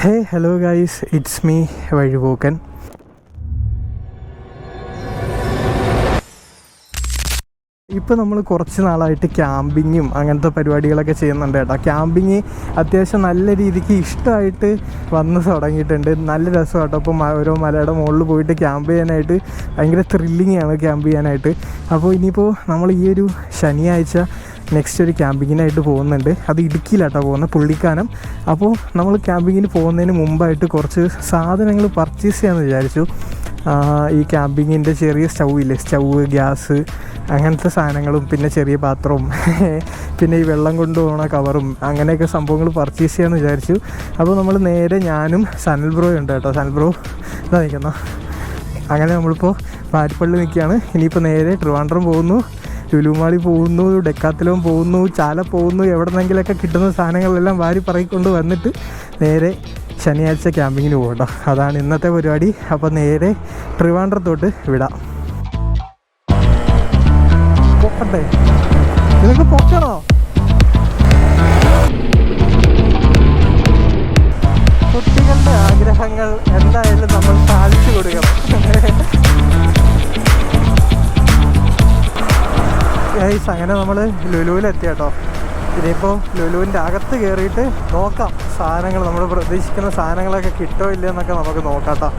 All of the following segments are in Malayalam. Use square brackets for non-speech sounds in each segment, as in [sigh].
Hey hello guys it's me വഴിപോക്കൻ ഇപ്പോൾ നമ്മൾ കുറച്ച് നാളായിട്ട് ക്യാമ്പിങ്ങും അങ്ങനത്തെ പരിപാടികളൊക്കെ ചെയ്യുന്നുണ്ട് കേട്ടോ. ക്യാമ്പിങ് അത്യാവശ്യം നല്ല രീതിക്ക് ഇഷ്ടമായിട്ട് വന്ന് തുടങ്ങിയിട്ടുണ്ട്. നല്ല രസം കേട്ടോ. അപ്പോൾ ഓരോ മലയുടെ മുകളിൽ പോയിട്ട് ക്യാമ്പ് ചെയ്യാനായിട്ട് ഭയങ്കര ത്രില്ലിംഗ് ആണ് ക്യാമ്പ് ചെയ്യാനായിട്ട്. അപ്പോൾ ഇനിയിപ്പോൾ നമ്മൾ ഈ ഒരു ശനിയാഴ്ച നെക്സ്റ്റ് ഒരു ക്യാമ്പിങ്ങിനായിട്ട് പോകുന്നുണ്ട്. അത് ഇടുക്കിയിലാട്ടോ പോകുന്നത് പുള്ളിക്കാനം. അപ്പോൾ നമ്മൾ ക്യാമ്പിങ്ങിന് പോകുന്നതിന് മുമ്പായിട്ട് കുറച്ച് സാധനങ്ങൾ പർച്ചേസ് ചെയ്യാമെന്ന് വിചാരിച്ചു. ഈ ക്യാമ്പിങ്ങിന്റെ ചെറിയ സ്റ്റൗ ഇല്ലേ? സ്റ്റൗ ഗ്യാസ് അങ്ങനത്തെ സാധനങ്ങളും പിന്നെ ചെറിയ പാത്രവും [laughs] പിന്നെ ഈ വെള്ളം കൊണ്ടുപോകണ കവറും അങ്ങനെയൊക്കെ സംഭവങ്ങൾ പർച്ചേസ് ചെയ്യാമെന്ന് വിചാരിച്ചു. അപ്പോൾ നമ്മൾ നേരെ ഞാനും സനൽ ബ്രോ ഉണ്ട് കേട്ടോ. സനൽ ബ്രോ ഇതാ നിൽക്കുന്ന? അങ്ങനെ നമ്മളിപ്പോൾ പാരിപ്പള്ളി നിൽക്കുകയാണ്. ഇനിയിപ്പോൾ നേരെ ട്രിവാൻഡ്രം പോകുന്നു. ലുലുമാളി പോകുന്നു ഡെക്കാത്തിലും പോകുന്നു ചാല പോകുന്നു എവിടെ നിന്നെങ്കിലൊക്കെ കിട്ടുന്ന സാധനങ്ങളെല്ലാം വാരി പറയിക്കൊണ്ട് വന്നിട്ട് നേരെ ശനിയാഴ്ച ക്യാമ്പിങ്ങിന് പോകട്ടോ. അതാണ് ഇന്നത്തെ പരിപാടി. അപ്പോൾ നേരെ ട്രിവാൻഡ്രത്തോട്ട് വിടാം. പൊക്കട്ടെ നിനക്ക് പൊക്കണോ? കുട്ടികളുടെ ആഗ്രഹങ്ങൾ എന്തായാലും നമ്മൾ സാധിച്ചു കൊടുക്കണം. ഗൈസ് അങ്ങനെ നമ്മൾ ലുലുവിലെത്തി കേട്ടോ ഇനിയിപ്പോൾ ലുലുവിന്റെ അകത്ത് കയറിയിട്ട് നോക്കാം സാധനങ്ങൾ നമ്മൾ പ്രതീക്ഷിക്കുന്ന സാധനങ്ങളൊക്കെ കിട്ടോ ഇല്ലയെന്നൊക്കെ നമുക്ക് നോക്കാം കേട്ടോ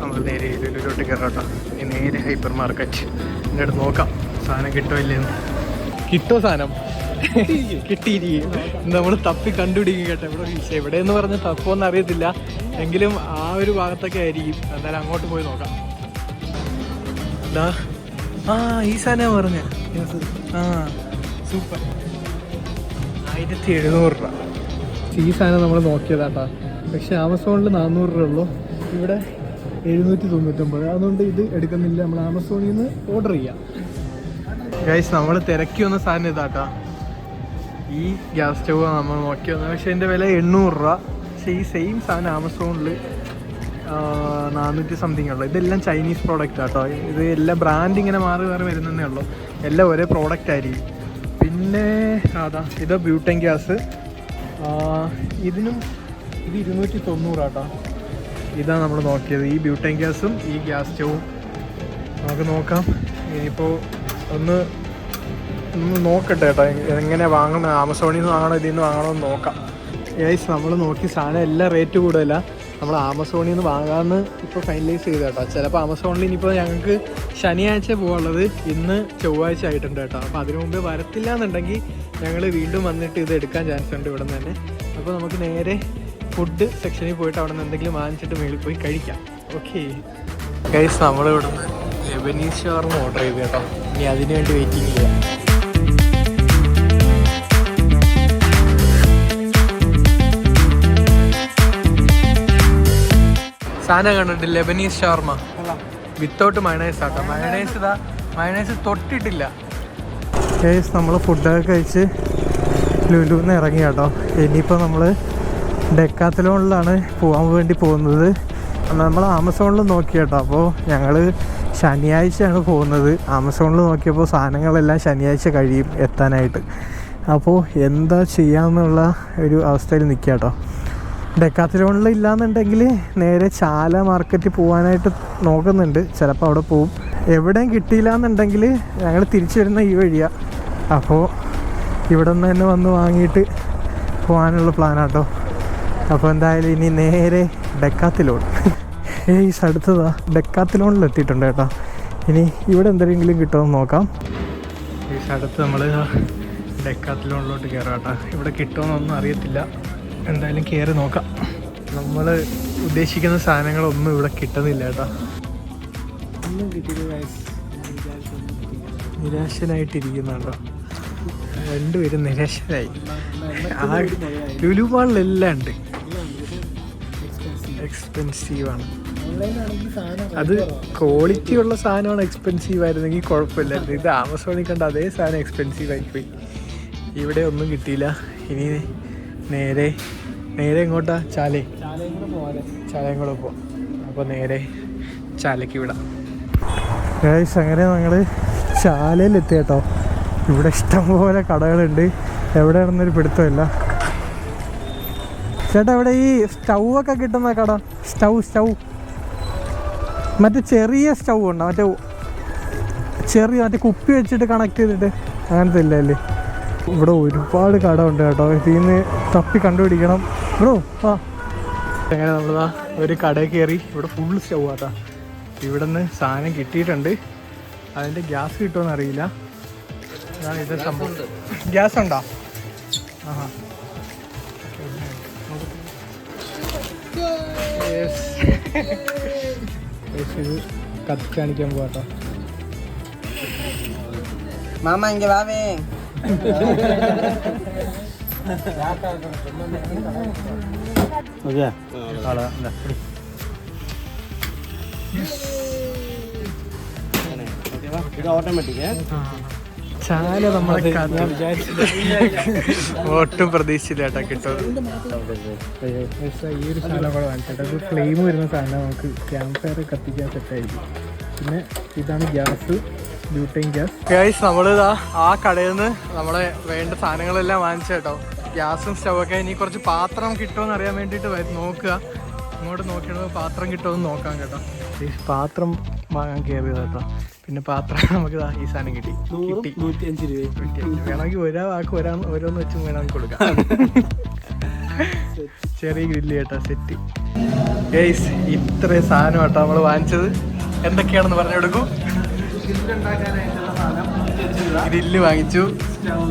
നമ്മൾ നേരെ ലുലുവിലോട്ട് കയറാം ഈ നേരെ ഹൈപ്പർ മാർക്കറ്റ്. എന്നിട്ട് നോക്കാം സാധനം കിട്ടോ ഇല്ലയെന്ന്. കിട്ടോ സാധനം? കിട്ടിയിരിക്കും നമ്മൾ തപ്പി കണ്ടുപിടിക്കും കേട്ടോ. എവിടെ എവിടെയെന്ന് പറഞ്ഞ് തപ്പോന്നറിയത്തില്ല അറിയത്തില്ല എങ്കിലും ആ ഒരു ഭാഗത്തൊക്കെ ആയിരിക്കും. എന്തായാലും അങ്ങോട്ട് പോയി നോക്കാം. എന്താ ആ ഈ സാധനം പറഞ്ഞ. ആ സൂപ്പർ. ആയിരത്തി എഴുന്നൂറ് രൂപ. ഈ സാധനം നമ്മൾ നോക്കിയതാട്ടാ. പക്ഷെ ആമസോണിൽ നാനൂറ് രൂപ ഉള്ളൂ. ഇവിടെ എഴുന്നൂറ്റി തൊണ്ണൂറ്റൊമ്പത് അതുകൊണ്ട് ഇത് എടുക്കുന്നില്ല. നമ്മൾ ആമസോണിൽ നിന്ന് ഓർഡർ ചെയ്യാം. ഗൈസ് നമ്മൾ തിരക്കി വന്ന സാധനം ഇതാട്ടാ. ഈ ഗ്യാസ് സ്റ്റവ് നമ്മൾ നോക്കി വന്നത് പക്ഷേ എന്റെ വില എണ്ണൂറ് രൂപ. പക്ഷേ ഈ സെയിം സാധനം ആമസോണിൽ നാനൂറ്റി സംതിങ് ഉള്ളു. ഇതെല്ലാം ചൈനീസ് പ്രോഡക്റ്റ് ആട്ടോ ഇത് എല്ലാം ബ്രാൻഡ് ഇങ്ങനെ മാറി മാറി വരുന്നതേ ഉള്ളൂ. എല്ലാം ഒരേ പ്രോഡക്റ്റ് ആയിരിക്കും. പിന്നെ അതാ ഇത് ബ്യൂട്ടൻ ഗ്യാസ് ഇതിനും ഇത് ഇരുന്നൂറ്റി തൊണ്ണൂറാട്ടോ ഇതാണ് നമ്മൾ നോക്കിയത്. ഈ ബ്യൂട്ടൻ ഗ്യാസും ഈ ഗ്യാസ് സ്റ്റവും നമുക്ക് നോക്കാം. ഇനിയിപ്പോൾ ഒന്ന് ഒന്ന് നോക്കട്ടെ കേട്ടോ എങ്ങനെ വാങ്ങണം ആമസോണിൽ നിന്ന് വാങ്ങണോ ഇതിൽ നിന്ന് വാങ്ങണമെന്ന് നോക്കാം. ഏസ് നമ്മൾ നോക്കി സാധനം എല്ലാം റേറ്റ് കൂടുതല. നമ്മൾ ആമസോണിൽ നിന്ന് വാങ്ങാമെന്ന് ഇപ്പോൾ ഫൈനലൈസ് ചെയ്ത് കേട്ടോ ചിലപ്പോൾ ആമസോണിൽ ഇനിയിപ്പോൾ ഞങ്ങൾക്ക് ശനിയാഴ്ച പോകാനുള്ളത് ഇന്ന് ചൊവ്വാഴ്ച ആയിട്ടുണ്ട് കേട്ടോ. അപ്പോൾ അതിനു മുമ്പേ വരത്തില്ല എന്നുണ്ടെങ്കിൽ ഞങ്ങൾ വീണ്ടും വന്നിട്ട് ഇത് എടുക്കാൻ ചാൻസ് ഉണ്ട് ഇവിടെ നിന്ന് തന്നെ. അപ്പോൾ നമുക്ക് നേരെ ഫുഡ് സെക്ഷനിൽ പോയിട്ട് അവിടെ നിന്ന് എന്തെങ്കിലും വാങ്ങിച്ചിട്ട് മേളിൽ പോയി കഴിക്കാം. ഓക്കെ ഗൈസ് നമ്മളിവിടുന്ന് ലെബനീസ് ഷവർമ ഓർഡർ ചെയ്ത് കേട്ടോ. ഇനി അതിന് വേണ്ടി വെയിറ്റിംഗ് ചെയ്യാം സാധനം കണ്ടിട്ട് ലെബനീസ് ഷവർമ. വിത്തൗട്ട് മയണൈസ് ആട്ടോ. മയണൈസ് ഇതാ. മയണൈസ് തൊട്ടിട്ടില്ല. കേസ് നമ്മൾ ഫുഡൊക്കെ കഴിച്ച് ലുലുന്ന് ഇറങ്ങി കേട്ടോ ഇനിയിപ്പോൾ നമ്മൾ ഡെക്കാത്തലോണിലാണ് പോകാൻ വേണ്ടി പോകുന്നത്. നമ്മൾ ആമസോണിൽ നോക്കി കേട്ടോ അപ്പോൾ ഞങ്ങൾ ശനിയാഴ്ചയാണ് പോകുന്നത്. ആമസോണിൽ നോക്കിയപ്പോൾ സാധനങ്ങളെല്ലാം ശനിയാഴ്ച കഴിയും എത്താനായിട്ട്. അപ്പോൾ എന്താ ചെയ്യാമെന്നുള്ള ഒരു അവസ്ഥയിൽ നിൽക്കുക കേട്ടോ ഡെക്കാത്തലോണിൽ ഇല്ലാന്നുണ്ടെങ്കിൽ നേരെ ചാല മാർക്കറ്റിൽ പോകാനായിട്ട് നോക്കുന്നുണ്ട്. ചിലപ്പോൾ അവിടെ പോവും. എവിടെയും കിട്ടിയില്ല എന്നുണ്ടെങ്കിൽ ഞങ്ങൾ തിരിച്ചു വരുന്ന ഈ വഴിയാണ് അപ്പോൾ ഇവിടെ നിന്ന് തന്നെ വന്ന് വാങ്ങിയിട്ട് പോകാനുള്ള പ്ലാനാട്ടോ. അപ്പോൾ എന്തായാലും ഇനി നേരെ ഡെക്കാത്തിലോൺ. ഏയ് അടുത്തതാ ഡെക്കാത്തിലോണിൽ എത്തിയിട്ടുണ്ട് കേട്ടോ. ഇനി ഇവിടെ എന്തെങ്കിലും കിട്ടുമെന്ന് നോക്കാം. ഈ അടുത്ത് നമ്മൾ ഡെക്കാത്തിലോണിലോട്ട് കയറാം കേട്ടോ. ഇവിടെ കിട്ടുമെന്നൊന്നും അറിയത്തില്ല. എന്തായാലും കയറി നോക്കാം. നമ്മൾ ഉദ്ദേശിക്കുന്ന സാധനങ്ങളൊന്നും ഇവിടെ കിട്ടുന്നില്ല കേട്ടോ. ഒന്നും കേട്ടോ രണ്ടുപേരും നിരാശനായി ആ ലുലു ഉണ്ട്. എക്സ്പെൻസീവാണ് അത് ക്വാളിറ്റി ഉള്ള സാധനമാണ് എക്സ്പെൻസീവ് ആയിരുന്നെങ്കിൽ കുഴപ്പമില്ലായിരുന്നു. ഇത് ആമസോണിൽ കണ്ട അതേ സാധനം എക്സ്പെൻസീവ് ആയിപ്പോയി. ഇവിടെ ഒന്നും കിട്ടിയില്ല. ഇനി നേരെ നേരെ എങ്ങോട്ടാ? ചാലേ. ചാലയും കൂടെ പോവാം അപ്പോൾ നേരെ ചാലയ്ക്ക് വിടാം. ഗൈസ് അങ്ങനെ ഞങ്ങൾ ചാലയിലെത്തി കേട്ടോ ഇവിടെ ഇഷ്ടംപോലെ കടകളുണ്ട്. എവിടെയാണെന്നൊരു പിടുത്തമില്ല. ചേട്ടാ ഇവിടെ ഈ സ്റ്റൗ ഒക്കെ കിട്ടുന്ന കട. Stove stove. മറ്റേ ചെറിയ സ്റ്റൗ ഉണ്ടോ മറ്റേ ചെറിയ മറ്റേ കുപ്പി വെച്ചിട്ട് കണക്ട് ചെയ്തിട്ട് അങ്ങനത്തെ ഇല്ല അല്ലേ? ഇവിടെ ഒരുപാട് കട ഉണ്ട് കേട്ടോ. ഇതിൽ നിന്ന് തപ്പി കണ്ടുപിടിക്കണം. ബ്രോ ആ എങ്ങനെ നമ്മളതാ ഒരു കടയിൽ കയറി ഇവിടെ ഫുൾ സ്റ്റവ് ആട്ടാ. ഇവിടെ നിന്ന് സാധനം കിട്ടിയിട്ടുണ്ട്. അതിന്റെ ഗ്യാസ് കിട്ടുമെന്ന് അറിയില്ല. ഇത് സംഭവം. ഗ്യാസ് ഉണ്ടോ? ആഹാ. ഇത് കത്തിക്കാണിക്കാൻ പോവാട്ടോ. മാമാ എങ്കിൽ വാവേ ഒട്ടും പ്രതീക്ഷയില്ല കേട്ടോ. ഈ ഒരു ഫ്ലെയിം വരുന്ന സാധനം നമുക്ക് ക്യാമ്പ് ഫയർ കത്തിക്കാൻ സെറ്റായിരിക്കും പിന്നെ ഇതാണ് ഗ്യാസ്. ഗ്യാസ് ഗൈസ് നമ്മളിതാ ആ കടയിൽ നിന്ന് നമ്മളെ വേണ്ട സാധനങ്ങളെല്ലാം വാങ്ങിച്ചു കേട്ടോ. ഗ്യാസും സ്റ്റവൊക്കെ ഇനി കുറച്ച് പാത്രം കിട്ടുമെന്ന് അറിയാൻ വേണ്ടിയിട്ട് നോക്കുക. ഇങ്ങോട്ട് നോക്കിയത് പാത്രം കിട്ടുമെന്ന് നോക്കാം കേട്ടോ. പാത്രം വാങ്ങാൻ കയറിയത് കേട്ടോ. പിന്നെ പാത്രം [laughs] നമുക്ക് ഈ സാധനം കിട്ടി. കിട്ടി. നൂറ്റിയഞ്ച് രൂപ വേണമെങ്കിൽ ഒരാ വാക്ക് ഒരാ ഓരോന്ന് വെച്ചും വേണമെങ്കിൽ കൊടുക്കാം. [laughs] ചെറിയ ഗ്രില്ല് കേട്ടോ സെറ്റ്. ഗൈസ് ഇത്രയും സാധനം കേട്ടോ നമ്മൾ വാങ്ങിച്ചത്. എന്തൊക്കെയാണെന്ന് പറഞ്ഞു കൊടുക്കും. ഗ്രില്ല് വാങ്ങിച്ചു.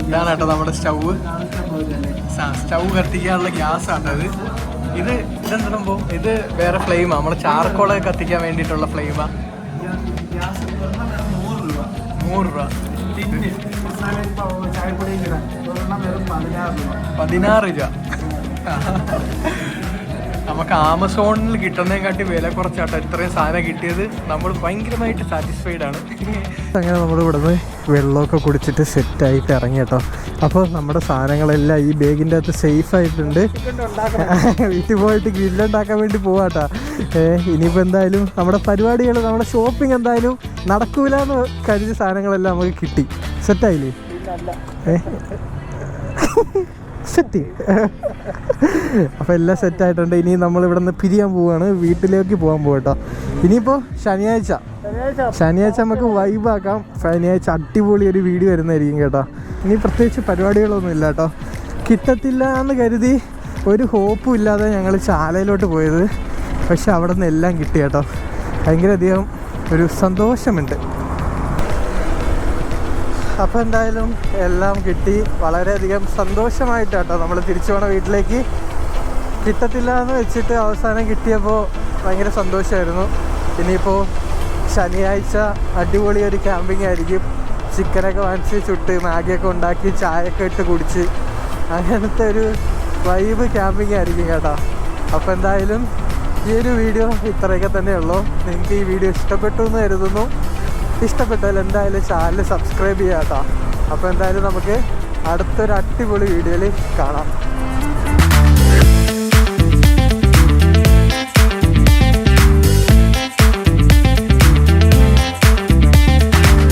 ഇതാണ് കേട്ടോ നമ്മുടെ സ്റ്റവ് സ്റ്റവ് കത്തിക്കാനുള്ള ഗ്യാസ് ആണത് ഇത് ഇത് ഇതെന്താ ഇത് വേറെ ഫ്ലെയിമാ. നമ്മുടെ ചാർക്കോളെ കത്തിക്കാൻ വേണ്ടിയിട്ടുള്ള ഫ്ലെയിമാ. നൂറ് രൂപ. പതിനാറ് രൂപ. നമുക്ക് ആമസോണിൽ കിട്ടുന്നതിനെക്കാട്ടി വില കുറച്ചാട്ടോ ഇത്രയും സാധനം കിട്ടിയത്. നമ്മൾ ഭയങ്കരമായിട്ട് സാറ്റിസ്ഫൈഡ് ആണ്. അങ്ങനെ നമ്മൾ ഇവിടുന്ന് വെള്ളമൊക്കെ കുടിച്ചിട്ട് സെറ്റായിട്ട് ഇറങ്ങി കേട്ടോ. അപ്പോൾ നമ്മുടെ സാധനങ്ങളെല്ലാം ഈ ബാഗിന്റെ അകത്ത് സേഫ് ആയിട്ടുണ്ട്. വീട്ടിൽ പോയിട്ട് ഗ്രില്ലുണ്ടാക്കാൻ വേണ്ടി പോവാട്ടോ ഏഹ് ഇനിയിപ്പോൾ എന്തായാലും നമ്മുടെ പരിപാടികൾ നമ്മുടെ ഷോപ്പിംഗ് എന്തായാലും നടക്കൂല എന്ന് കരുതിയ സാധനങ്ങളെല്ലാം നമുക്ക് കിട്ടി. സെറ്റായില്ലേ ഏഹ് സെറ്റ്. അപ്പോൾ എല്ലാം സെറ്റ് ആയിട്ടുണ്ട്. ഇനി നമ്മൾ ഇവിടെ നിന്ന് പിരിയാൻ പോവുകയാണ് വീട്ടിലേക്ക് പോകാൻ പോകട്ടോ ഇനിയിപ്പോൾ ശനിയാഴ്ച. ശനിയാഴ്ച. നമുക്ക് വൈബാക്കാം ശനിയാഴ്ച അടിപൊളി ഒരു വീഡിയോ വരുന്നതായിരിക്കും കേട്ടോ. ഇനി പ്രത്യേകിച്ച് പരിപാടികളൊന്നും ഇല്ല കേട്ടോ കിട്ടത്തില്ല എന്ന് കരുതി ഒരു ഹോപ്പും ഇല്ലാതെ ഞങ്ങൾ ചാലയിലോട്ട് പോയത്. പക്ഷെ അവിടെ നിന്ന് എല്ലാം കിട്ടി കേട്ടോ. ഭയങ്കര അധികം ഒരു സന്തോഷമുണ്ട്. അപ്പോൾ എന്തായാലും എല്ലാം കിട്ടി. വളരെയധികം സന്തോഷമായിട്ട് കേട്ടോ നമ്മൾ തിരിച്ചു പോണ വീട്ടിലേക്ക്. കിട്ടത്തില്ല എന്ന് വെച്ചിട്ട് അവസാനം കിട്ടിയപ്പോൾ ഭയങ്കര സന്തോഷമായിരുന്നു ഇനിയിപ്പോൾ ശനിയാഴ്ച അടിപൊളി ഒരു ക്യാമ്പിംഗ് ആയിരിക്കും. ചിക്കനൊക്കെ വാങ്ങിച്ച് ചുട്ട് മാഗിയൊക്കെ ഉണ്ടാക്കി ചായയൊക്കെ ഇട്ട് കുടിച്ച്. അങ്ങനത്തെ ഒരു വൈബ് ക്യാമ്പിംഗ് ആയിരിക്കും കേട്ടോ. അപ്പോൾ എന്തായാലും ഈ ഒരു വീഡിയോ ഇത്രയൊക്കെ തന്നെയുള്ളൂ. നിങ്ങൾക്ക് ഈ വീഡിയോ ഇഷ്ടപ്പെട്ടു എന്ന് കരുതുന്നു. ഇഷ്ടപ്പെട്ടാൽ എന്തായാലും ചാനൽ സബ്സ്ക്രൈബ് ചെയ്യാം കേട്ടോ. അപ്പോൾ എന്തായാലും നമുക്ക് അടുത്തൊരു അടിപൊളി വീഡിയോയിൽ കാണാം.